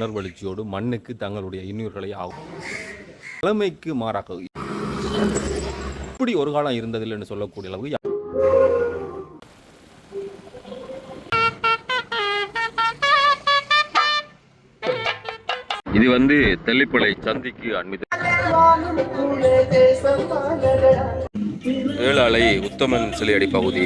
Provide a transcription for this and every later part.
உணர்வெழுச்சியோடு மண்ணுக்கு தங்களுடைய இன்னுயிர்களை ஆகும். தலைமைக்கு மாறாக இப்படி ஒரு காலம் இருந்ததில்லைன்னு சொல்லக்கூடிய அளவுக்கு இது வந்து தெல்லிப்பளை சந்திக்கு அண்மித்த ஏழாலை உத்தமன் சிலையடி பகுதி.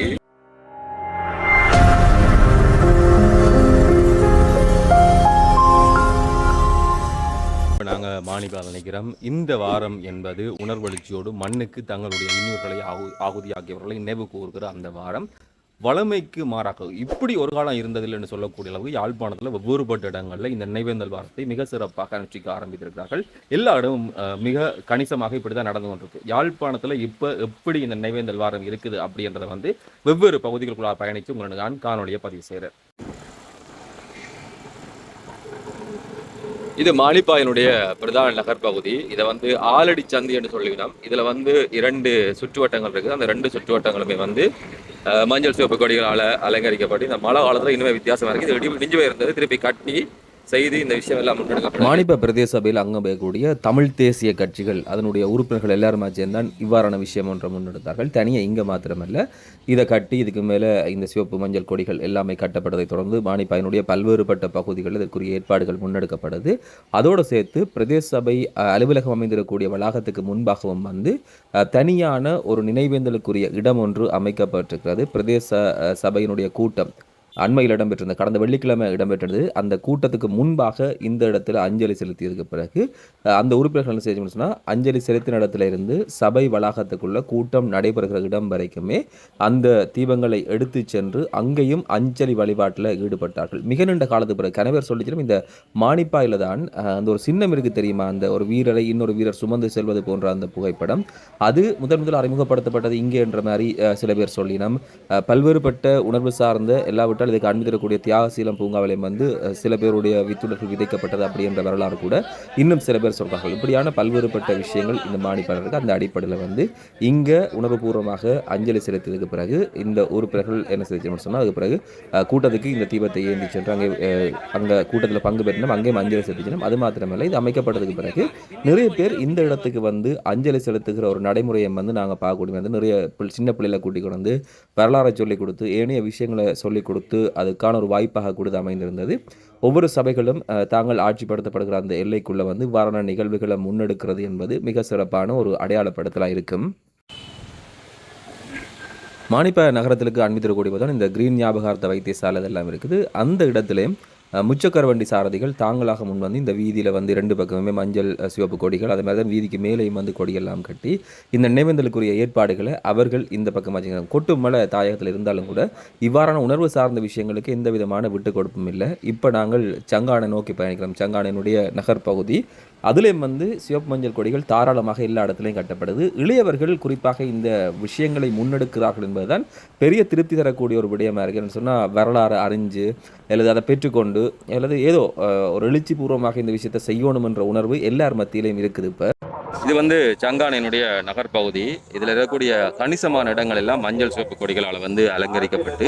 நாங்கள் நினைக்கிறோம். இந்த வாரம் என்பது உணர்வெழுச்சியோடு மண்ணுக்கு தங்களுடைய இன்னுயிர்களை ஆகு ஆகுதியாக்கியவர்களை நினைவு கூறுகிற அந்த வாரம். வளமைக்கு மாறாக இப்படி ஒரு காலம் இருந்ததில்லைன்னு சொல்லக்கூடிய அளவு யாழ்ப்பாணத்தில் வேறுபட்ட இடங்களில் இந்த நினைவேந்தல் வாரத்தை மிக சிறப்பாக அனுஷ்டிக்க ஆரம்பித்திருக்கிறார்கள். எல்லா இடமும் மிக கணிசமாக இப்படி தான் நடந்து கொண்டிருக்கு. யாழ்ப்பாணத்தில் இப்போ எப்படி இந்த நினைவேந்தல் வாரம் இருக்குது அப்படின்றத வந்து வெவ்வேறு பகுதிகளுக்குள்ளாக பயணித்து உங்களுக்கு நான் காணொலியை பதிவு செய்கிறேன் இது மாலிப்பாயினுடைய பிரதான நகர் பகுதி இதை வந்து ஆலடி சந்தி என்று சொல்லிவிடும் இதில் வந்து இரண்டு சுற்றுவட்டங்கள் இருக்குது. அந்த ரெண்டு சுற்றுவட்டங்களுமே வந்து மஞ்சள் சிவப்பு கொடிகளால் அலங்கரிக்கப்பட்டு இந்த மழை காலத்தில் இன்னுமே வித்தியாசமாக இருக்குது இது இடி இடிஞ்சு போயிருந்தது. திருப்பி கட்டி செய்து இந்த விஷயம் எல்லாம் முன்னெடுக்கப்படும் மானிப்ப பிரதேச சபையில் அங்கம் பெறக்கூடிய தமிழ் தேசிய கட்சிகள் அதனுடைய உறுப்பினர்கள் எல்லாருமா சேர்ந்தான் இவ்வாறான விஷயம் ஒன்றை முன்னெடுத்தார்கள். தனியாக இங்கே மாத்திரமல்ல இதை கட்டி இதுக்கு மேலே இந்த சிவப்பு மஞ்சள் கொடிகள் எல்லாமே கட்டப்பட்டதை தொடர்ந்து மாணிப்பாயினுடைய பல்வேறுபட்ட பகுதிகளில் இதற்குரிய ஏற்பாடுகள் முன்னெடுக்கப்படுது. அதோடு சேர்த்து பிரதேச சபை அலுவலகம் அமைந்திருக்கக்கூடிய வளாகத்துக்கு முன்பாகவும் வந்து தனியான ஒரு நினைவேந்தலுக்குரிய இடம் ஒன்று அமைக்கப்பட்டிருக்கிறது. பிரதேச சபையினுடைய கூட்டம் அண்மையில் இடம்பெற்றிருந்த கடந்த வெள்ளிக்கிழமை இடம்பெற்றது. அந்த கூட்டத்துக்கு முன்பாக இந்த இடத்துல அஞ்சலி செலுத்தியதுக்கு பிறகு அந்த உறுப்பினர்கள் செய்ய சொன்னால் அஞ்சலி செலுத்தின இடத்துல இருந்து சபை வளாகத்துக்குள்ள கூட்டம் நடைபெறுகிற இடம் வரைக்குமே அந்த தீபங்களை எடுத்து சென்று அங்கேயும் அஞ்சலி வழிபாட்டில் ஈடுபட்டார்கள். மிக நீண்ட காலத்துக்கு பிறகு கணவர் சொல்லிச்சிடும் இந்த மானிப்பாயில் தான் அந்த ஒரு சின்னம் இருக்குது தெரியுமா? அந்த ஒரு வீரரை இன்னொரு வீரர் சுமந்து செல்வது போன்ற அந்த புகைப்படம். அது முதன் முதல் அறிமுகப்படுத்தப்பட்டது இங்கே என்ற மாதிரி சில பேர் சொல்லினம். பல்வேறுபட்ட உணர்வு சார்ந்த எல்லாவற்றால் இதுக்கு அனுமதிக்கக்கூடிய தியாகசீலம் பூங்காவிலையும் வந்து சில பேருடைய வித்துடர்கள் விதைக்கப்பட்டது அப்படி என்ற வரலாறு கூட இன்னும் சில பேர் சொல்கிறார்கள் இப்படியான பல்வேறுபட்ட விஷயங்கள் இந்த மாணிப்பாளருக்கு அந்த அடிப்படையில் வந்து இங்கே உணர்வுபூர்வமாக அஞ்சலி செலுத்தியதுக்கு பிறகு இந்த உறுப்பினர்கள் என்ன செஞ்சோம்னு சொன்னால் அதுக்கு பிறகு கூட்டத்துக்கு இந்த தீபத்தை ஏந்தி சென்று அங்கே அங்கே கூட்டத்தில் பங்கு பெற்றணும் அங்கேயும் அஞ்சலி செலுத்தினோம். அது மாத்திரமல்ல இது அமைக்கப்பட்டதுக்கு பிறகு நிறைய பேர் இந்த இடத்துக்கு வந்து அஞ்சலி செலுத்துகிற ஒரு நடைமுறையை வந்து நாங்கள் பார்க்கக்கூடிய வந்து நிறைய சின்ன பிள்ளைகளை கூட்டிக் கொண்டு வந்து வரலாறை சொல்லிக் கொடுத்து ஏனைய விஷயங்களை சொல்லிக் கொடுத்து அதுக்கான ஒரு வாய்ப்பாக கொடுத்து அமைந்திருந்தது. ஒவ்வொரு சபைகளும் தாங்கள் ஆட்சிப்படுத்தப்படுகிற அந்த எல்லைக்குள்ளே வந்து வாரண நிகழ்வுகளை முன்னெடுக்கிறது என்பது மிக சிறப்பான ஒரு அடையாளப்படுத்தலாக இருக்கும். மானிப்ப நகரத்திற்கு அண்மித்திருக்கக்கூடிய போதும் இந்த கிரீன் ஞாபகார்த்த வைத்தியசாலை இதெல்லாம் இருக்குது. அந்த இடத்துலையும் முச்சக்கர வண்டி சாரதிகள் தாங்களாக முன் வந்து இந்த வீதியில் வந்து ரெண்டு பக்கமுமே மஞ்சள் சிவப்பு கொடிகள் அதே மாதிரி தான் வீதிக்கு மேலேயும் வந்து கொடியெல்லாம் கட்டி இந்த நினைவேந்தலுக்குரிய ஏற்பாடுகளை அவர்கள் இந்த பக்கம் வச்சுக்கிறாங்க. கொட்டு மலை தாயகத்தில் இருந்தாலும் கூட இவ்வாறான உணர்வு சார்ந்த விஷயங்களுக்கு எந்த விதமான விட்டு கொடுப்பும் இல்லை. இப்போ நாங்கள் சங்கானை நோக்கி பயணிக்கிறோம். சங்கானையினுடைய நகர்ப்பகுதி அதுலேயும் வந்து சிவப்பு மஞ்சள் கொடிகள் தாராளமாக எல்லா இடத்துலையும் கட்டப்படுது. இளையவர்கள் குறிப்பாக இந்த விஷயங்களை முன்னெடுக்கிறார்கள் என்பதுதான் பெரிய திருப்தி தரக்கூடிய ஒரு விடயமாக இருக்குன்னு சொன்னால் வரலாறு அறிஞ்சு அல்லது அதை பெற்றுக்கொண்டு அல்லது ஏதோ ஒரு எழுச்சி பூர்வமாக இந்த விஷயத்தை செய்யணும் என்ற உணர்வு எல்லார் மத்தியிலையும் இருக்குது இப்போ. இது வந்து சங்கானையினுடைய நகர்ப்பகுதி இதில் இருக்கக்கூடிய கணிசமான இடங்கள் எல்லாம் மஞ்சள் சிவப்பு கொடிகளால் வந்து அலங்கரிக்கப்பட்டு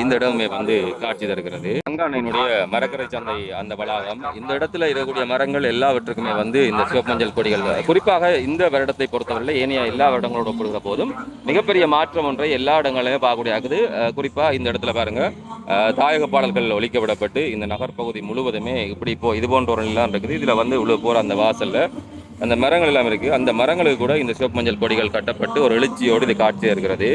இந்த இடமே வந்து காட்சி தருகிறது. அங்கானையினுடைய மரக்கரை சந்தை அந்த வளாகம். இந்த இடத்துல இருக்கக்கூடிய மரங்கள் எல்லாவற்றுக்குமே வந்து இந்த சிவப்பு மஞ்சள் கொடிகள் குறிப்பாக இந்த வருடத்தை பொறுத்தவரை ஏனைய எல்லா வருடங்களோட ஒப்பிடுகிற போதும் மிகப்பெரிய மாற்றம் ஒன்றை எல்லா இடங்களையும் பார்க்கக்கூடிய ஆகுது. குறிப்பாக இந்த இடத்துல பாருங்க. தாயக பாடல்கள் ஒழிக்கப்படப்பட்டு இந்த நகர்ப்பகுதி முழுவதுமே இப்படி இப்போ இது போன்ற ஒரு நிலம் இருக்குது. இதில் வந்து உள்ள போகிற அந்த வாசலில் அந்த மரங்கள் எல்லாம் இருக்குது அந்த மரங்களுக்கு கூட இந்த சிவப்பு மஞ்சள் கொடிகள் கட்டப்பட்டு ஒரு எழுச்சியோடு இது காட்சியாக இருக்கிறது.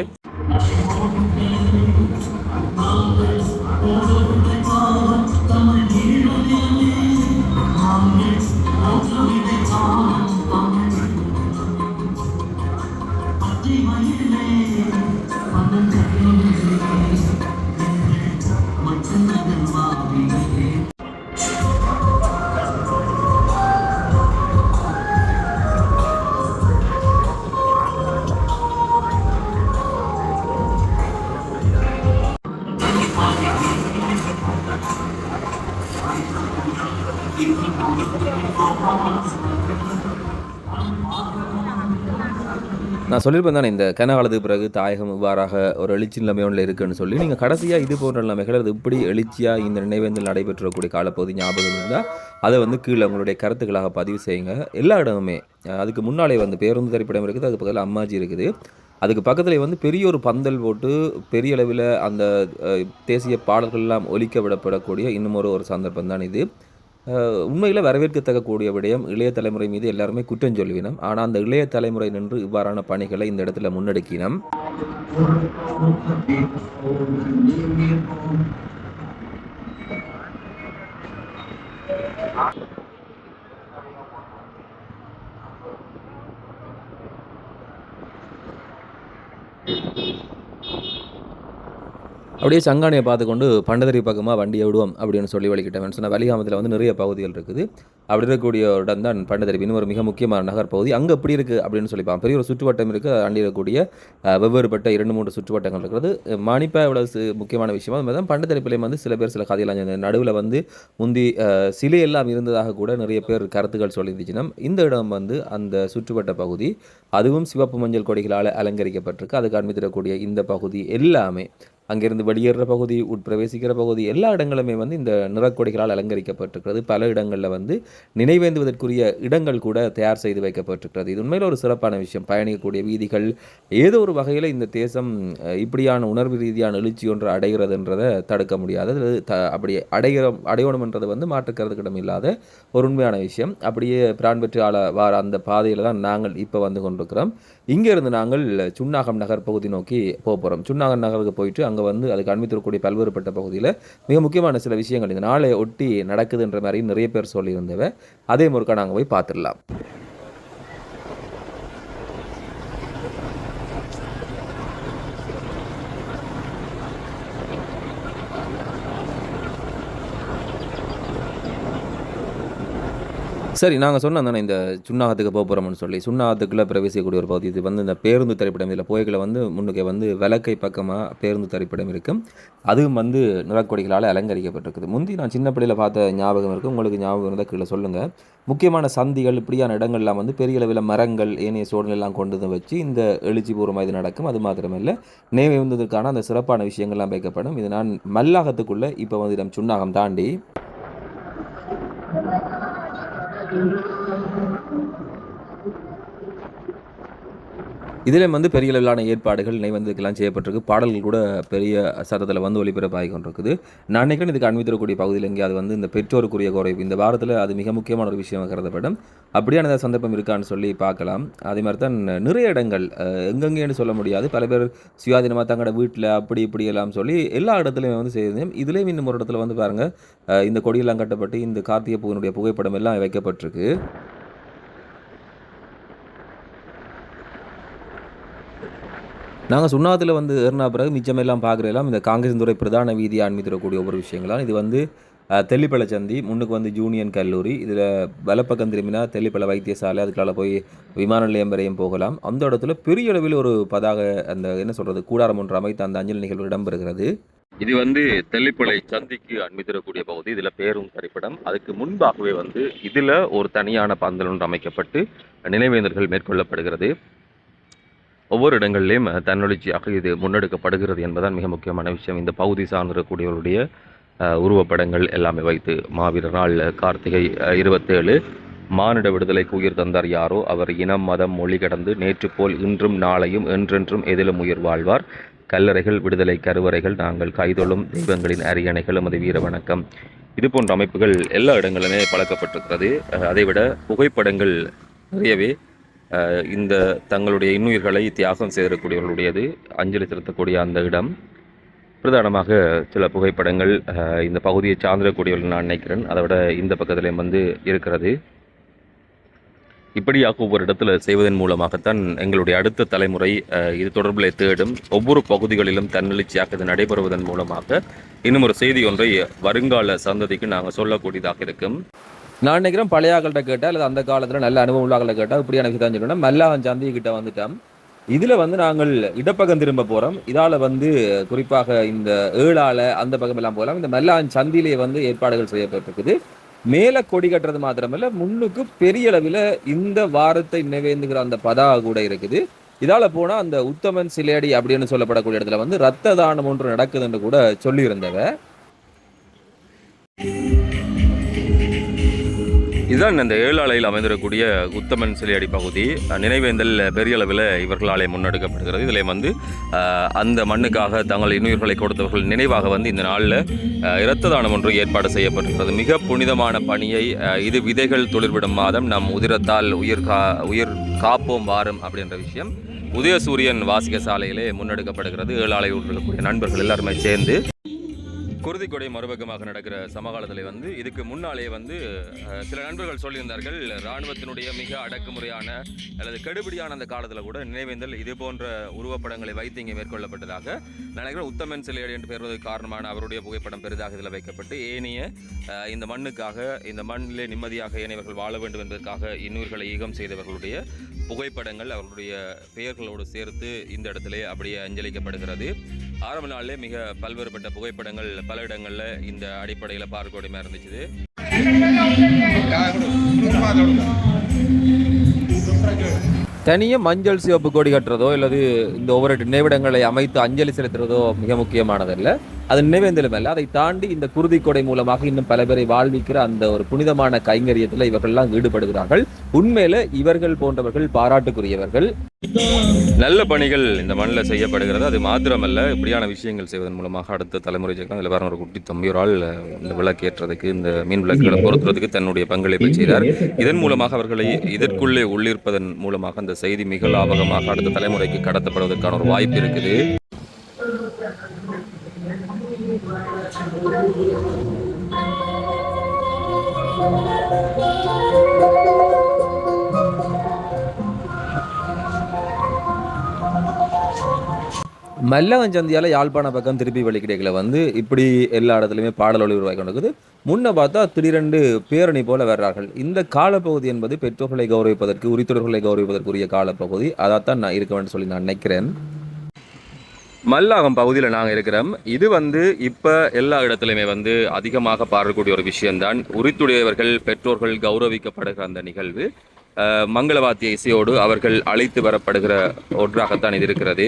சொல்லியிருப்பேன் தானே இந்த கனகாலத்துக்கு பிறகு தாயகம் இவ்வாறாக ஒரு எழுச்சி நிலைமை ஒன்றில் இருக்குன்னு சொல்லி நீங்கள் கடைசியாக இது போன்ற நிலைமைகள் அது இப்படி எழுச்சியாக இந்த நினைவேந்தல் நடைபெற்றக்கூடிய காலப்பகுதி ஞாபகம் இருந்தால் அதை வந்து கீழே உங்களுடைய கருத்துக்களாக பதிவு செய்யுங்க. எல்லா இடமுமே அதுக்கு முன்னாலே வந்து பேருந்து திரைப்படம் இருக்குது அதுக்கு பக்கத்தில் அம்மாஜி இருக்குது. அதுக்கு பக்கத்தில் வந்து பெரிய ஒரு பந்தல் போட்டு பெரிய அளவில் அந்த தேசிய பாடல்கள்லாம் ஒலிக்க விடப்படக்கூடிய இன்னும் ஒரு ஒரு சந்தர்ப்பம் தான் இது. உண்மையில் வரவேற்கத்தக்கக்கூடிய விடயம் இளைய தலைமுறை மீது எல்லாருமே குற்றம் சொல்வினம் ஆனால் அந்த இளைய தலைமுறை நின்று இவ்வாறான பணிகளை இந்த இடத்துல முன்னெடுக்கினம். அப்படியே சங்கானியை பார்த்துக்கொண்டு பண்டதரி பக்கமாக வண்டியை விடுவோம் அப்படின்னு சொல்லி வழிகிட்டவன் சொன்ன வலிகாமத்தில் வந்து நிறைய பகுதிகள் இருக்குது. அப்படி இருக்கக்கூடிய இடம் தான் பண்டதரி ஒரு மிக முக்கியமான நகர் பகுதி அங்கே எப்படி இருக்குது அப்படின்னு சொல்லிப்பான் பெரிய ஒரு சுற்றுவட்டம் இருக்குது அண்டி இருக்கக்கூடிய வெவ்வேறுபட்ட இரண்டு மூன்று சுற்றுவட்டங்கள் இருக்கிறது. மணிப்பா எவ்வளவு முக்கியமான விஷயமா அது மாதிரி தான் பண்டதரிப்பிலையும் வந்து சில பேர் சில கதையெல்லாம் நடுவில் வந்து முந்தி சிலை எல்லாம் இருந்ததாக கூட நிறைய பேர் கருத்துக்கள் சொல்லியிருந்துச்சுன்னா இந்த இடம் வந்து அந்த சுற்றுவட்ட பகுதி அதுவும் சிவப்பு மஞ்சள் கொடிகளால் அலங்கரிக்கப்பட்டிருக்கு. அதுக்கு அனுமதிக்கக்கூடிய இந்த பகுதி எல்லாமே அங்கிருந்து வெளியேற பகுதி உட்பிரவேசிக்கிற பகுதி எல்லா இடங்களுமே வந்து இந்த நிறக்கொடிகளால் அலங்கரிக்கப்பட்டிருக்கிறது. பல இடங்களில் வந்து நினைவேந்துவதற்குரிய இடங்கள் கூட தயார் செய்து வைக்கப்பட்டிருக்கிறது. இது உண்மையில் ஒரு சிறப்பான விஷயம். பயணிக்கக்கூடிய வீதிகள் ஏதோ ஒரு வகையில் இந்த தேசம் இப்படியான உணர்வு ரீதியான எழுச்சி ஒன்று அடைகிறதுன்றதை தடுக்க முடியாது. த அப்படி அடைகிற அடையணும்ன்றது வந்து மாற்றுக்கிறதுக்கிடம் இல்லாத ஒரு உண்மையான விஷயம். அப்படியே பிரான் பெற்று ஆள வார அந்த பாதையில் தான் நாங்கள் இப்போ வந்து கொண்டிருக்கிறோம். இங்கேருந்து நாங்கள் சுன்னாகம் நகர் பகுதி நோக்கி போக போகிறோம் சுன்னாகம் நகருக்கு போயிட்டு அங்கே வந்து அதுக்கு அண்மித்திருக்கக்கூடிய பல்வேறுபட்ட பகுதியில் மிக முக்கியமான சில விஷயங்கள் இந்த நாளை ஒட்டி நடக்குதுன்ற மாதிரி நிறைய பேர் சொல்லியிருந்தவ. அதே முறுக்கா நாங்கள் போய் பார்த்துடலாம். சரி நாங்கள் சொன்னோம் தானே இந்த சுண்ணாகத்துக்கு போக போகிறோம்னு சொல்லி. சுண்ணாகத்துக்குள்ளே பிரவேசிக்கக்கூடிய ஒரு பகுதி இது வந்து இந்த பேருந்து திரைப்படம். இதில் போய்களை வந்து முன்னுக்கு வந்து விளக்கை பக்கமாக பேருந்து திரைப்படம் இருக்கும் அதுவும் வந்து நிறக்கொடிகளால் அலங்கரிக்கப்பட்டிருக்குது. முந்தி நான் சின்ன பிள்ளையில் பார்த்த ஞாபகம் இருக்குது உங்களுக்கு ஞாபகம் இருந்தால் கீழே சொல்லுங்கள் முக்கியமான சந்திகள் இப்படியான இடங்கள்லாம் வந்து பெரிய அளவில் மரங்கள் ஏனைய சூழ்நிலையெல்லாம் கொண்டு வந்து வச்சு இந்த எழுச்சி பூர்வமாக இது நடக்கும். அது மாத்திரமில்லை நேவை வந்ததற்கான அந்த சிறப்பான விஷயங்கள்லாம் வைக்கப்படும். இது நான் மல்லாகத்துக்குள்ளே இப்போ வந்து நம் சுண்ணாகம் தாண்டி. Thank you. இதில் வந்து பெரிய அளவிலான ஏற்பாடுகள் நினைவந்ததுக்கெல்லாம் செய்யப்பட்டிருக்கு. பாடல்கள் கூட பெரிய சத்தத்தில் வந்து ஒளிபரப்பாகி கொண்டிருக்குது. நான் நினைக்கிறேன் இதுக்கு அண்மித்தரக்கூடிய பகுதியில் எங்கேயாவது வந்து இந்த பெற்றோருக்குரிய குறைவு இந்த வாரத்தில் அது மிக முக்கியமான ஒரு விஷயம் கருதப்படும். அப்படியான ஏதாவது சந்தர்ப்பம் இருக்கான்னு சொல்லி பார்க்கலாம். அதே மாதிரி தான் நிறைய இடங்கள் எங்கெங்கேன்னு சொல்ல முடியாது. பல பேர் சுயாதீனமாக தங்களோட வீட்டில் அப்படி இப்படி எல்லாம் சொல்லி எல்லா இடத்துலையும் வந்து செய்யுது இதுலேயும் இன்னும் ஒரு இடத்துல வந்து பாருங்கள் இந்த கொடியெல்லாம் கட்டப்பட்டு இந்த கார்த்திகை பூவினுடைய புகைப்படம் எல்லாம் வைக்கப்பட்டிருக்கு. நாங்கள் சுண்ணாத்தில் வந்து ஏறினா பிறகு மிச்சமெல்லாம் பார்க்குறதெல்லாம் இந்த காங்கிரஸ் துறை பிரதான வீதி ஆன்மீத்திரக்கூடிய ஒவ்வொரு விஷயங்களாம் இது வந்து தெல்லிப்பழச்சந்தி முன்னுக்கு வந்து ஜூனியன் கல்லூரி இதில் வலப்பக்கம் திரும்பினா தெல்லிப்பழ வைத்தியசாலை அதுக்கால போய் விமான நிலையம் வரையும் போகலாம். அந்த இடத்துல பெரிய அளவில் ஒரு பதாக அந்த என்ன சொல்கிறது கூடாரம் ஒன்று அமைத்து அந்த அஞ்சல் நிகழ்வு இடம்பெறுகிறது. இது வந்து தெல்லிப்பளை சந்திக்கு அண்மித்திரக்கூடிய பகுதி இதில் பேரும் திரைப்படம் அதுக்கு முன்பாகவே வந்து இதில் ஒரு தனியான பந்தல் ஒன்று அமைக்கப்பட்டு நினைவேந்தர்கள் மேற்கொள்ளப்படுகிறது. ஒவ்வொரு இடங்களிலும் தன்னெழுச்சியாக இது முன்னெடுக்கப்படுகிறது என்பதான் மிக முக்கியமான விஷயம். இந்த பகுதி சார்ந்திருக்கக்கூடியவருடைய உருவப்படங்கள் எல்லாமே வைத்து மாவீரர் நாள் கார்த்திகை இருபத்தேழு மானிட விடுதலைக்கு உயிர் தந்தார் யாரோ அவர் இனம் மதம் மொழி கடந்து நேற்று போல் இன்றும் நாளையும் என்றென்றும் எதிலும் உயிர் வாழ்வார். கல்லறைகள் விடுதலை கருவறைகள் நாங்கள் கைதொழும் தெய்வங்களின் அரியணைகள் எமது வீர வணக்கம். இது போன்ற அமைப்புகள் எல்லா இடங்களிலுமே பழக்கப்பட்டிருக்கிறது. அதைவிட புகைப்படங்கள் நிறையவே இந்த தங்களுடைய இன்னுயிர்களை தியாகம் செய்திருக்கூடியவர்களுடையது அஞ்சலி செலுத்தக்கூடிய அந்த இடம். பிரதானமாக சில புகைப்படங்கள் இந்த பகுதியை சார்ந்திடக்கூடியவர்கள் நான் நினைக்கிறேன். அதை விட இந்த பக்கத்துலேயும் வந்து இருக்கிறது. இப்படியாக ஒவ்வொரு இடத்துல செய்வதன் மூலமாகத்தான் எங்களுடைய அடுத்த தலைமுறை இது தொடர்பில் தேடும் ஒவ்வொரு பகுதிகளிலும் தன்னெழுச்சியாக இது நடைபெறுவதன் மூலமாக இன்னும் ஒரு செய்தி ஒன்றை வருங்கால சந்ததிக்கு நாங்கள் சொல்லக்கூடியதாக இருக்கும். நான் நினைக்கிறேன் பழைய ஆக்கள்கிட்ட கேட்டால் அல்லது அந்த காலத்தில் நல்ல அனுபவம் உள்ள கேட்டால் கேட்டால் இப்படியான விஷயம் சொல்லணும் மல்லாவன் சந்தி கிட்ட வந்துட்டோம். இதில் வந்து நாங்கள் இடப்பக்கம் திரும்ப போகிறோம் இதால் வந்து குறிப்பாக இந்த ஏழால அந்த பக்கம் எல்லாம் போகலாம். இந்த மல்லாவன் சந்தியிலே வந்து ஏற்பாடுகள் செய்யப்பட்டிருக்குது. மேலே கொடி கட்டுறது மாத்திரமல்ல முன்னுக்கு பெரிய அளவில் இந்த வாரத்தை நினைவேந்துகிற அந்த பதா கூட இருக்குது. இதால் போனால் அந்த உத்தமன் சிலேடி அப்படின்னு சொல்லப்படக்கூடிய இடத்துல வந்து ரத்த தானம் ஒன்று நடக்குதுன்னு கூட சொல்லியிருந்தவ இதுதான் இந்த ஏழாலையில் அமைந்திருக்கக்கூடிய உத்தமன் சிலையடி பகுதி. நினைவேந்தல் பெரிய அளவில் இவர்களாலே முன்னெடுக்கப்படுகிறது. இதில் வந்து அந்த மண்ணுக்காக தங்கள் இன்னுயிர்களை கொடுத்தவர்கள் நினைவாக வந்து இந்த நாளில் இரத்த தானம் ஒன்று ஏற்பாடு செய்யப்பட்டிருக்கிறது. மிக புனிதமான பணியை இது விதைகள் துளிர்விடும் மாதம் நம் உதிரத்தால் உயிர் கா உயிர் காப்போம் வாரம் அப்படின்ற விஷயம். உதயசூரியன் வாசிக சாலையிலே முன்னெடுக்கப்படுகிறது ஏழாலை இருக்கக்கூடிய நண்பர்கள் எல்லாருமே சேர்ந்து குருதிக்கொடை மறுபக்கமாக நடக்கிற சமகாலத்தில் வந்து இதுக்கு முன்னாலே வந்து சில நண்பர்கள் சொல்லியிருந்தார்கள் இராணுவத்தினுடைய மிக அடக்குமுறையான அல்லது கெடுபிடியான அந்த காலத்தில் கூட நினைவேந்தல் இது போன்ற உருவப்படங்களை வைத்து இங்கே மேற்கொள்ளப்பட்டதாக நான் நினைக்கிறேன். உத்தமன் சிலையடி என்று பெறுவதற்கு காரணமான அவருடைய புகைப்படம் பெரிதாக இதில் வைக்கப்பட்டு ஏனைய இந்த மண்ணுக்காக இந்த மண்ணிலே நிம்மதியாக ஏனையவர்கள் வாழ வேண்டும் என்பதற்காக இன்னுயிர்களை ஈகம் செய்தவர்களுடைய புகைப்படங்கள் அவர்களுடைய பெயர்களோடு சேர்த்து இந்த இடத்திலே அப்படியே அஞ்சலிக்கப்படுகிறது. ஆரம்ப நாளிலே மிக பல்வேறுபட்ட புகைப்படங்கள் பல இடங்களில் இந்த அடிப்படையில் பார்க்கக்கூடியமாக இருந்துச்சு. தனியாக மஞ்சள் சிவப்பு கொடி கட்டுறதோ அல்லது இந்த ஒவ்வொரு நினைவிடங்களை அமைத்து அஞ்சலி செலுத்துறதோ மிக முக்கியமானதல்ல. அது நினைவேந்தலும் அல்ல அதை தாண்டி இந்த குருதி கொடை மூலமாக இன்னும் பல பேரை வாழ்விக்கிற அந்த ஒரு புனிதமான கைங்கரியத்தில் இவர்கள்லாம் ஈடுபடுகிறார்கள். உண்மையில இவர்கள் போன்றவர்கள் பாராட்டுக்குரியவர்கள். நல்ல பணிகள் இந்த மண்ணில் செய்யப்படுகிறது. அது மாத்திரமல்ல இப்படியான விஷயங்கள் செய்வதன் மூலமாக அடுத்த தலைமுறை சேர்க்கலாம் இதில் வேற ஒரு குட்டி தம்பி ஒரு ஆள் இந்த விளக்கேற்றதுக்கு இந்த மீன் விளக்குகளை பொருத்துறதுக்கு தன்னுடைய பங்களிப்பை செய்தார். இதன் மூலமாக அவர்களை இதற்குள்ளே உள்ளிருப்பதன் மூலமாக அந்த செய்தி மிக லாபகமாக அடுத்த தலைமுறைக்கு கடத்தப்படுவதற்கான ஒரு வாய்ப்பு இருக்குது. மல்லவஞ்சந்தியால யாழ்ப்பாண பக்கம் திருப்பி வழிக்கிடைகளை வந்து இப்படி எல்லா இடத்துலையுமே பாடல் ஒளி உருவாக்கி கொண்டிருக்குது. முன்ன பார்த்தா திடீரெண்டு பேரணி போல வர்றார்கள். இந்த காலப்பகுதி என்பது பெற்றோர்களை கௌரவிப்பதற்கு உரித்தொடர்களை கௌரவிப்பதற்குரிய காலப்பகுதி. அதைத்தான் நான் இருக்க வேண்டும் சொல்லி நான் நினைக்கிறேன். மல்லாகம் பகுதியில் நாங்கள் இருக்கிறோம். இது வந்து இப்போ எல்லா இடத்துலையுமே வந்து அதிகமாக பாடக்கூடிய ஒரு விஷயம்தான். உரித்துடையவர்கள் பெற்றோர்கள் கௌரவிக்கப்படுகிற அந்த நிகழ்வு. மங்களவாத்திய இசையோடு அவர்கள் அழைத்து வரப்படுகிற ஒன்றாகத்தான் இது இருக்கிறது.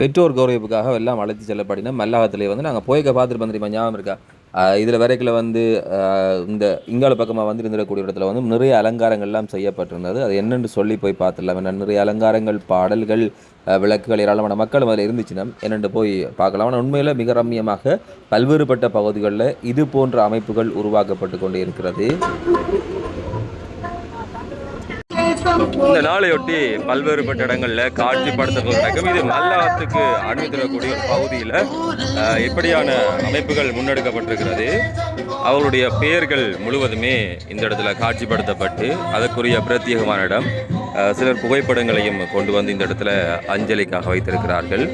பெற்றோர் கௌரவிப்புக்காக எல்லாம் அழைத்து செல்லப்படினா மல்லாகத்திலே வந்து நாங்கள் போய்க்க பார்த்துட்டு வந்துருப்போம் ஞாபகம் இருக்கா? இதில் வரைக்கில் வந்து இந்த இங்கால பக்கமாக வந்து இருந்திருக்கக்கூடிய இடத்துல வந்து நிறைய அலங்காரங்கள்லாம் செய்யப்பட்டிருந்தது. அது என்னென்று சொல்லி போய் பார்த்துடலாம். ஏன்னா நிறைய அலங்காரங்கள் பாடல்கள் விளக்குகள் ஏராளமான மக்கள் அதில் இருந்துச்சுன்னா என்னென்று போய் பார்க்கலாம். ஆனால் உண்மையில் மிக ரம்மியமாக பல்வேறுபட்ட பகுதிகளில் இது போன்ற அமைப்புகள் உருவாக்கப்பட்டு கொண்டே இருக்கிறது இந்த நாளையொட்டி பல்வேறுபட்ட இடங்களில் காட்சிப்படுத்தல்கள் நடக்கும் இது மல்லாத்துக்கு தரக்கூடிய ஒரு பகுதியில் இப்படியான அமைப்புகள் முன்னெடுக்கப்பட்டிருக்கிறது. அவருடைய பெயர்கள் முழுவதுமே இந்த இடத்துல காட்சிப்படுத்தப்பட்டு அதற்குரிய பிரத்யேகமான இடம் சிலர் புகைப்படங்களையும் கொண்டு வந்து இந்த இடத்துல அஞ்சலிக்காக வைத்திருக்கிறார்கள்.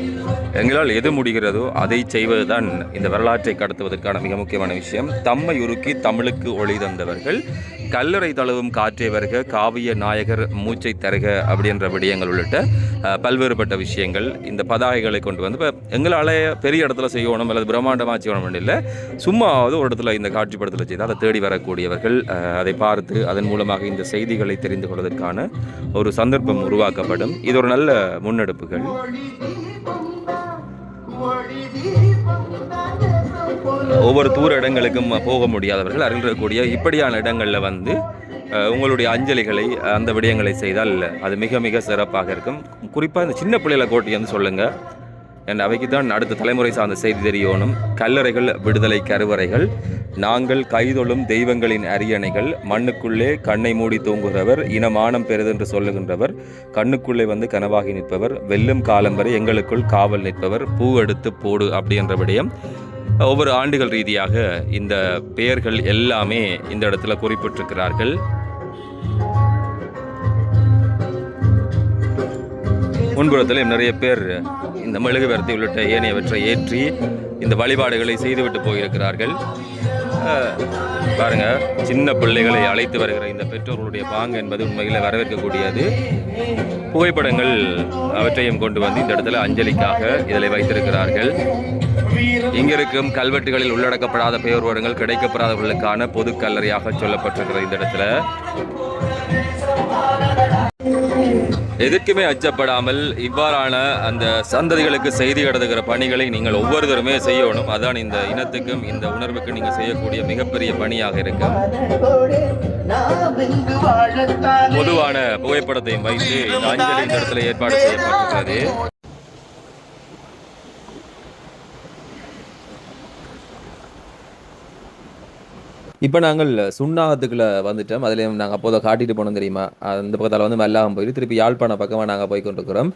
எங்களால் எது முடிகிறதோ அதை செய்வதுதான் இந்த வரலாற்றை கடத்துவதற்கான மிக முக்கியமான விஷயம். தம்மை உருக்கி தமிழுக்கு ஒளி தந்தவர்கள் கல்லறை தழுவும் காற்றே வருக காவிய நாயகர் மூச்சை தருக அப்படின்ற விடயங்கள் உள்ளிட்ட பல்வேறுபட்ட விஷயங்கள் இந்த பதாகைகளை கொண்டு வந்து இப்போ எங்களால் பெரிய இடத்துல செய்யணும் அல்லது பிரம்மாண்டமாக செய்யணும் இல்லை சும்மாவது ஒரு இடத்துல இந்த காட்சிப்படத்தில் செய்து அதை தேடி வரக்கூடியவர்கள் அதை பார்த்து அதன் மூலமாக இந்த செய்திகளை தெரிந்து கொள்வதற்கான ஒரு சந்தர்ப்பம் உருவாக்கப்படும். இது ஒரு நல்ல முன்னெடுப்புகள். ஒவ்வொரு தூர இடங்களுக்கும் போக முடியாதவர்கள் அருகில் இப்படியான இடங்களில் வந்து உங்களுடைய அஞ்சலிகளை அந்த விடயங்களை செய்தால் அது மிக மிக சிறப்பாக இருக்கும். குறிப்பாக இந்த சின்ன பிள்ளைகளை கோட்டி வந்து சொல்லுங்கள் என் அவைக்கு தான் அடுத்த தலைமுறை சார்ந்த செய்தி தெரியணும். கல்லறைகள் விடுதலை கருவறைகள் நாங்கள் கைதொழும் தெய்வங்களின் அரியணைகள் மண்ணுக்குள்ளே கண்ணை மூடி தூங்குகிறவர் இனமானம் பெறுதென்று சொல்லுகின்றவர் கண்ணுக்குள்ளே வந்து கனவாகி நிற்பவர் வெல்லும் காலம் வரை எங்களுக்குள் காவல் நிற்பவர் பூ எடுத்து போடு அப்படின்ற விடயம். ஒவ்வொரு ஆண்டுகள் ரீதியாக இந்த பெயர்கள் எல்லாமே இந்த இடத்துல குறிப்பிட்டிருக்கிறார்கள். முன்புறத்தில் நிறைய பேர் இந்த மெழுகுவர்த்தி உள்ளிட்ட ஏனையவற்றை ஏற்றி இந்த வழிபாடுகளை செய்துவிட்டு போயிருக்கிறார்கள். பாருங்க சின்ன பிள்ளைகளை அழைத்து வருகிற இந்த பெற்றோர்களுடைய பாங்கு என்பது உண்மையில் வரவேற்கக்கூடியது. புகைப்படங்கள் அவற்றையும் கொண்டு வந்து இந்த இடத்துல அஞ்சலிக்காக இதில் வைத்திருக்கிறார்கள். இங்கிருக்கும் கல்வெட்டுகளில் உள்ளடக்கப்படாத பெயர் வருடங்கள் கிடைக்கப்படாதவர்களுக்கான பொது கல்லறையாக சொல்லப்பட்டிருக்கிறது இந்த இடத்துல. எதற்குமே அச்சப்படாமல் இவ்வாறான அந்த சந்ததிகளுக்கு செய்தி கடத்துகிற பணிகளை நீங்கள் ஒவ்வொருத்தருமே செய்யணும். அதான் இந்த இனத்துக்கும் இந்த உணர்வுக்கு நீங்கள் செய்யக்கூடிய மிகப்பெரிய பணியாக இருக்கும் பொதுவான புகைப்படத்தையும் வைத்து இந்த அஞ்சலி இந்த இடத்துல ஏற்பாடு செய்யப்பட்டிருக்கிறது. இப்போ நாங்கள் சுண்ணாகத்துக்குள்ள வந்துட்டோம். அதுலேயும் நாங்கள் அப்போதை காட்டிட்டு போனோம் தெரியுமா? அந்த பக்கத்தால் வந்து மல்லாகம் போயிட்டு திருப்பி யாழ்ப்பாண பக்கமாக நாங்கள் போய் கொண்டிருக்கிறோம்.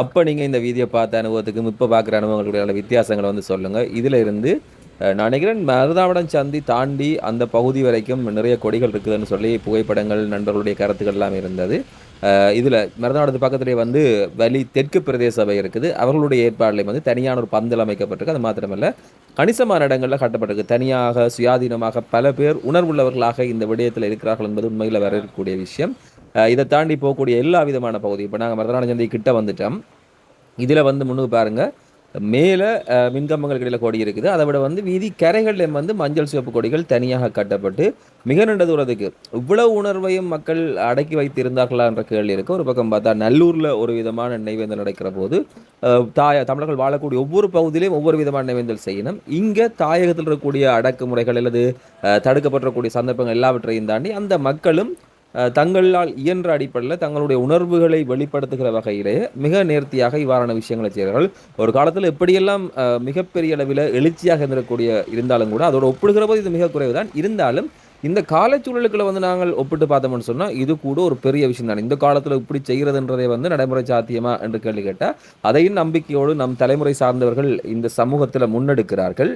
அப்போ நீங்கள் இந்த வீதியை பார்த்த அனுபவத்துக்கும் இப்போ பார்க்குற அனுபவங்களுடைய வித்தியாசங்களை வந்து சொல்லுங்கள் இதில் இருந்து நான் நினைக்கிறேன் மருதாவடம் சந்தி தாண்டி அந்த பகுதி வரைக்கும் நிறைய கொடிகள் இருக்குதுன்னு சொல்லி புகைப்படங்கள் நண்பர்களுடைய கருத்துக்கள் எல்லாம் இருந்தது. இதில் மருதநாடு பக்கத்திலே வந்து வலி தெற்கு பிரதேச சபை இருக்குது. அவர்களுடைய ஏற்பாடுலையும் வந்து தனியான ஒரு பந்தல் அமைக்கப்பட்டிருக்கு. அது மாத்திரமல்ல கணிசமான இடங்களில் கட்டப்பட்டிருக்கு. தனியாக சுயாதீனமாக பல பேர் உணர்வுள்ளவர்களாக இந்த விடயத்தில் இருக்கிறார்கள் என்பது உண்மையில் வரக்கூடிய விஷயம். இதை தாண்டி போகக்கூடிய எல்லா விதமான பகுதி இப்போ நாங்கள் மருதநாடு சந்தை கிட்ட வந்துட்டோம். இதில் வந்து முன்னுக்கு பாருங்கள் மேலே மின்கம்பங்களுக்கு இடையில் கொடி இருக்குது. அதை விட வந்து வீதி கரைகளில் வந்து மஞ்சள் சிவப்பு கொடிகள் தனியாக கட்டப்பட்டு மிக நீண்ட தூரத்துக்கு இவ்வளவு உணர்வையும் மக்கள் அடக்கி வைத்திருந்தார்களா என்ற கேள்வி இருக்குது ஒரு பக்கம் பார்த்தா நல்லூரில் ஒரு விதமான நினைவேந்தல் நடக்கிற போது தாய தமிழர்கள் வாழக்கூடிய ஒவ்வொரு பகுதியிலையும் ஒவ்வொரு விதமான நினைவேந்தல் செய்யணும். இங்கே தாயகத்தில் இருக்கக்கூடிய அடக்குமுறைகள் அல்லது தடுக்கப்பட்டிருக்கக்கூடிய சந்தர்ப்பங்கள் எல்லாவற்றையும் தாண்டி அந்த மக்களும் தங்களால் இயன்ற அடிப்படையில் தங்களுடைய உணர்வுகளை வெளிப்படுத்துகிற வகையிலே மிக நேர்த்தியாக இவ்வாறான விஷயங்களை செய்கிறார்கள். ஒரு காலத்தில் எப்படியெல்லாம் மிகப்பெரிய அளவில் எழுச்சியாக இருந்திருக்கக்கூடிய இருந்தாலும் கூட அதோட ஒப்பிடுகிற போது இது மிக குறைவு தான் இருந்தாலும் இந்த காலச்சூழலுக்குள்ள வந்து நாங்கள் ஒப்பிட்டு பார்த்தோம்னு சொன்னால் இது கூட ஒரு பெரிய விஷயம் தான் இந்த காலத்தில் இப்படி செய்கிறதுன்றதை வந்து நடைமுறை சாத்தியமா என்று கேள்வி கேட்டால் அதையும் நம்பிக்கையோடு நம் தலைமுறை சார்ந்தவர்கள் இந்த சமூகத்தில் முன்னெடுக்கிறார்கள்.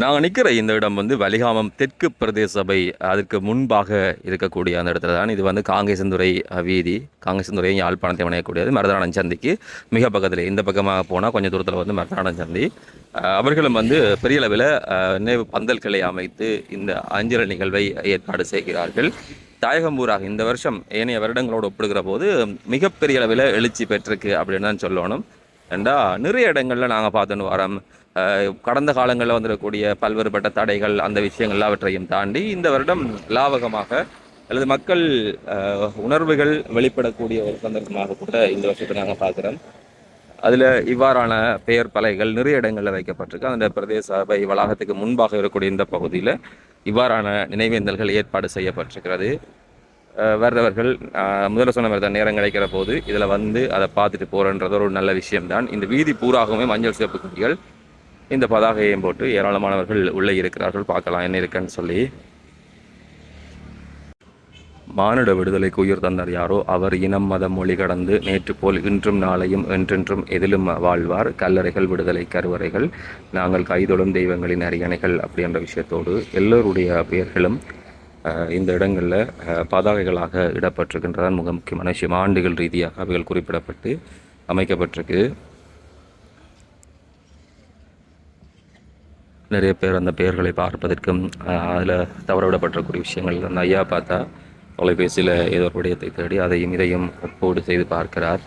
நாங்கள் நிற்கிற இந்த இடம் வந்து வலிகாமம் தெற்கு பிரதேச சபை அதற்கு முன்பாக இருக்கக்கூடிய அந்த இடத்துல தான். இது வந்து காங்கேசந்துறை வீதி. காங்கேசந்துறையும் யாழ்ப்பாணத்தை இணையக்கூடியது. மருதானம் சந்திக்கு மிக பக்கத்தில் இந்த பக்கமாக போனால் கொஞ்சம் தூரத்தில் வந்து மருதானம் சந்தி. அவர்களும் வந்து பெரிய அளவில் நினைவு பந்தல்களை அமைத்து இந்த அஞ்சல் நிகழ்வை ஏற்பாடு செய்கிறார்கள். தாயகம்பூராக இந்த வருஷம் ஏனைய வருடங்களோடு ஒப்பிடுகிற போது மிகப்பெரிய அளவில் எழுச்சி பெற்றிருக்கு அப்படின்னு தான் சொல்லணும். ஏண்டா நிறைய இடங்களில் நாங்கள் பார்த்துன்னு வரோம். கடந்த காலங்களில் வந்திருக்கக்கூடிய பல்வேறுபட்ட தடைகள் அந்த விஷயங்கள் எல்லாவற்றையும் தாண்டி இந்த வருடம் லாவகமாக அல்லது மக்கள் உணர்வுகள் வெளிப்படக்கூடிய ஒரு சந்தர்ப்பமாக கூட இந்த வருஷத்தை நாங்கள் பார்க்குறோம். அதில் இவ்வாறான பெயர் பலைகள் நிறைய இடங்களில் வைக்கப்பட்டிருக்கு. அந்த பிரதேச சபை வளாகத்துக்கு முன்பாக இருக்கக்கூடிய இந்த பகுதியில் இவ்வாறான நினைவேந்தல்கள் ஏற்பாடு செய்யப்பட்டிருக்கிறது. வர்றவர்கள் முதல்ல சொன்ன மாதிரி தான் நேரம் கிடைக்கிற போது இதில் வந்து அதை பார்த்துட்டு போகிறன்றது ஒரு நல்ல விஷயம்தான். இந்த வீதி பூராகவுமே மஞ்சள் சிவப்பு கொடிகள் இந்த பதாகையையும் போட்டு ஏராளமானவர்கள் உள்ளே இருக்கிறார்கள். பார்க்கலாம் என்ன இருக்குன்னு சொல்லி. மானுட விடுதலைக்கு உயிர் தந்தார் யாரோ? அவர் இனம் மதம் மொழி கடந்து நேற்று போல் இன்றும் நாளையும் என்றென்றும் எதிலும் வாழ்வார். கல்லறைகள் விடுதலை கருவறைகள் நாங்கள் கைதொழும் தெய்வங்களின் அரியணைகள் அப்படின்ற விஷயத்தோடு எல்லோருடைய பெயர்களும் இந்த இடங்களில் பதாகைகளாக இடப்பட்டிருக்கின்றதான் மிக முக்கியமான விஷயம் ஆண்டுகள் ரீதியாக அவைகள் குறிப்பிடப்பட்டு அமைக்கப்பட்டிருக்கு. நிறைய பேர் அந்த பெயர்களை பார்ப்பதற்கும் அதில் தவறவிடப்பட்டிருக்கூடிய விஷயங்கள். அந்த ஐயா பார்த்தா தொலைபேசியில் ஏதோ ஒரு விடயத்தை தேடி அதையும் இதையும் ஒப்போடு செய்து பார்க்கிறார்.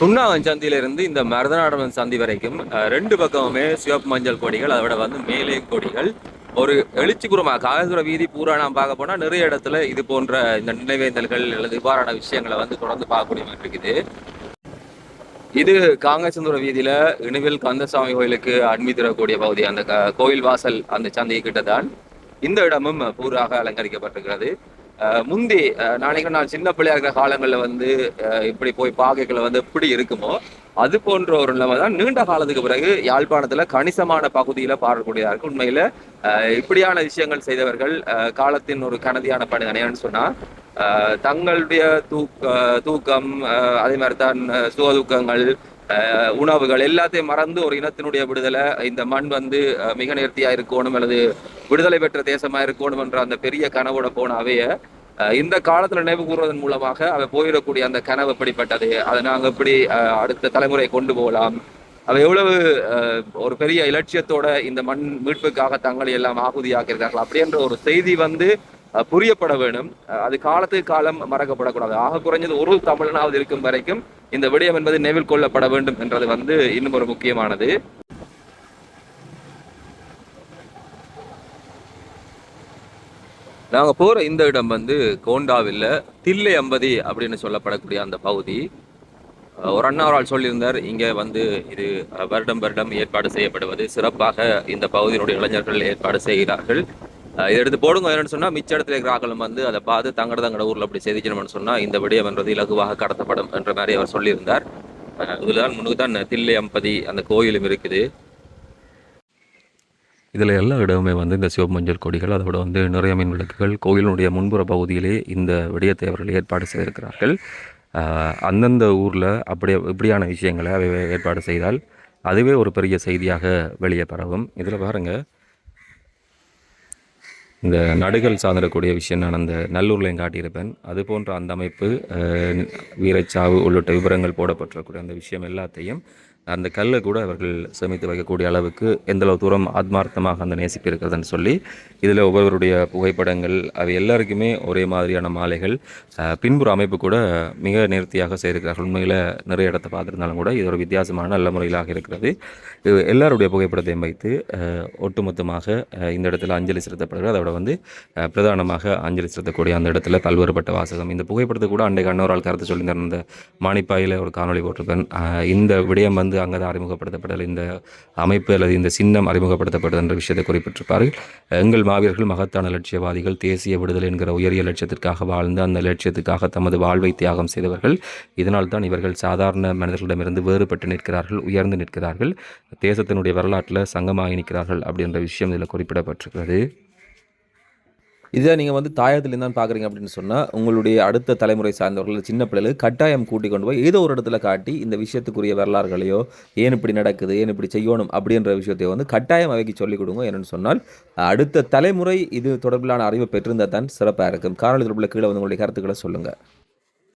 சுண்ணாவன் சந்தியிலிருந்து இந்த மருதநாடவன் சந்தி வரைக்கும் ரெண்டு பக்கமுமே சிவப்பு மஞ்சள் கொடிகள் அதை விட வந்து மேலே கொடிகள். ஒரு எழுச்சிபுறமாக காகசுர வீதி பூரா நாம் பார்க்க போனால் நிறைய இடத்துல இது போன்ற இந்த நினைவேந்தல்கள் அல்லது இவ்வாறான விஷயங்களை வந்து தொடர்ந்து பார்க்கக்கூடிய மாதிரி இருக்குது. இது காங்கேசந்துர வீதியில இணுவில் கந்தசாமி கோயிலுக்கு அண்மி தரக்கூடிய பகுதி. அந்த கோயில் வாசல் அந்த சந்தை கிட்ட தான் இந்த இடமும் பூராக அலங்கரிக்கப்பட்டிருக்கிறது. முந்தி அஹ் நான் நான் சின்ன பிள்ளையா இருக்கிற காலங்களில் வந்து இப்படி போய் பாகைகளை வந்து எப்படி இருக்குமோ அது போன்ற ஒரு நிலைமை தான் நீண்ட காலத்துக்கு பிறகு யாழ்ப்பாணத்துல கணிசமான பகுதியில பாடக்கூடியதா இருக்கு. உண்மையில அஹ் இப்படியான விஷயங்கள் செய்தவர்கள் அஹ் காலத்தின் ஒரு கனதியான பணி என்னன்னு சொன்னா அஹ் தங்களுடைய தூக்க தூக்கம் அஹ் அதே மாதிரி தான் அஹ் சுகதுக்கங்கள் உணவுகள் எல்லாத்தையும் மறந்து ஒரு இனத்தினுடைய விடுதலை இந்த மண் வந்து மிக நேர்த்தியா இருக்கணும் அல்லது விடுதலை பெற்ற தேசமா இருக்கணும் என்ற அந்த பெரிய கனவோட போன அவைய இந்த காலத்துல நினைவு கூறுவதன் மூலமாக அவை போயிடக்கூடிய அந்த கனவு எப்படிப்பட்டது? அதை நாங்க எப்படி அஹ் அடுத்த தலைமுறை கொண்டு போகலாம்? அவ எவ்வளவு அஹ், ஒரு பெரிய இலட்சியத்தோட இந்த மண் மீட்புக்காக தங்களை எல்லாம் ஆகுதியாக்கியிருக்காங்களா அப்படின்ற ஒரு செய்தி வந்து புரியப்பட வேண்டும் அது காலத்துக்கு காலம் மறக்கப்படக்கூடாது. ஆக குறைஞ்சது ஒரு தமிழனாவது இருக்கும் வரைக்கும் இந்த விடயம் என்பது நினைவில் கொள்ளப்பட வேண்டும் என்றது வந்து இன்னும் ஒரு முக்கியமானது. நாங்க போற இந்த இடம் வந்து கோண்டாவில் தில்லை அம்பதி அப்படின்னு சொல்லப்படக்கூடிய அந்த பகுதி. ஒரு அண்ணாவரால் சொல்லியிருந்தார் இங்க வந்து இது வருடம் வருடம் ஏற்பாடு செய்யப்படுவது. சிறப்பாக இந்த பகுதியினுடைய இளைஞர்கள் ஏற்பாடு செய்கிறார்கள். இதை எடுத்து போடுங்க என்னன்னு சொன்னா மிச்ச இடத்துல இருக்கிற ஆக்களும் வந்து அதை பார்த்து தங்கட தங்கட ஊர்ல அப்படி செய்திக்கணும்னு சொன்னா இந்த விடயம் என்றது இலகுவாக கடத்தப்படும் என்ற மாதிரி அவர் சொல்லியிருந்தார். இதில் முன்னுக்கு தான் தில்லை அம்பதி அந்த கோயிலும் இருக்குது. இதில் எல்லா இடமுமே வந்து இந்த சிவப்பு மஞ்சள் கொடிகள் அதோட வந்து நிறைய மின் விளக்குகள் கோயிலினுடைய முன்புற பகுதியிலே இந்த விடயத்தை அவர்கள் ஏற்பாடு செய்திருக்கிறார்கள். அந்தந்த ஊரில் அப்படி இப்படியான விஷயங்களை அவை ஏற்பாடு செய்தால் அதுவே ஒரு பெரிய செய்தியாக வெளியே பரவும். இதில் பாருங்கள் இந்த நடுகள் சார்ந்திடக்கூடிய விஷயம் நான் அந்த நல்லூர்லையும் காட்டியிருப்பேன். அது போன்ற அந்த அமைப்பு வீரச்சாவு உள்ளிட்ட விவரங்கள் போடப்பட்டிருக்கக்கூடிய அந்த விஷயம் எல்லாத்தையும் அந்த கல்லை கூட அவர்கள் சேமித்து வைக்கக்கூடிய அளவுக்கு எந்தளவு தூரம் ஆத்மார்த்தமாக அந்த நேசிப்பு இருக்கிறதுன்னு சொல்லி இதில் ஒவ்வொருவருடைய புகைப்படங்கள் அவை எல்லாருக்குமே ஒரே மாதிரியான மாலைகள். பின்புற அமைப்பு கூட மிக நேர்த்தியாக செய்திருக்கிறார்கள். உண்மையில் நிறைய இடத்தை பார்த்துருந்தாலும் கூட இது ஒரு வித்தியாசமான நல்ல முறையிலாக இருக்கிறது. இது எல்லாருடைய புகைப்படத்தையும் வைத்து ஒட்டுமொத்தமாக இந்த இடத்துல அஞ்சலி செலுத்தப்படுகிறது. அதோட வந்து பிரதானமாக அஞ்சலி செலுத்தக்கூடிய அந்த இடத்துல பல்வேறுபட்ட வாசகம். இந்த புகைப்படத்தை கூட அன்றைக்கு அன்னோரால் கருத்து சொல்லியிருந்தார். இந்த மாணிப்பாயில் ஒரு காணொளி போட்டிருப்பேன். இந்த விடயம் வந்து அங்கே தான் அறிமுகப்படுத்தப்படல் இந்த அமைப்பு அல்லது இந்த சின்னம் அறிமுகப்படுத்தப்பட்டது என்ற விஷயத்தை குறிப்பிட்டிருப்பார்கள். எங்கள் மாவீரர்கள் மகத்தான லட்சியவாதிகள் தேசிய விடுதலை என்கிற உயரிய லட்சியத்திற்காக வாழ்ந்து அந்த லட்சியத்துக்காக தமது வாழ்வை தியாகம் செய்தவர்கள். இதனால் தான் இவர்கள் சாதாரண மனிதர்களிடமிருந்து வேறுபட்டு நிற்கிறார்கள் உயர்ந்து நிற்கிறார்கள். தேசத்தினுடைய வரலாற்றில் சங்கமாகி நிற்கிறார்கள் அப்படின்ற விஷயம் இதில் குறிப்பிடப்பட்டிருக்கிறது. இதை நீங்கள் வந்து தாயத்தில் தான் பார்க்குறீங்க அப்படின்னு சொன்னால் உங்களுடைய அடுத்த தலைமுறை சார்ந்தவர்கள் சின்ன பிள்ளைகளுக்கு கட்டாயம் கூட்டி கொண்டு போய் ஏதோ ஒரு இடத்துல காட்டி இந்த விஷயத்துக்குரிய வரலாறுகளையோ ஏன் இப்படி நடக்குது ஏன் இப்படி செய்யணும் அப்படின்ற விஷயத்தையோ வந்து கட்டாயம் அவைக்கு சொல்லிக் கொடுங்க. என்னென்னு சொன்னால் அடுத்த தலைமுறை இது தொடர்பிலான அறிவை பெற்றிருந்தால் தான் சிறப்பாக இருக்கும். காரணம் தொடர்பில் கீழே வந்து உங்களுடைய கருத்துக்களை சொல்லுங்கள்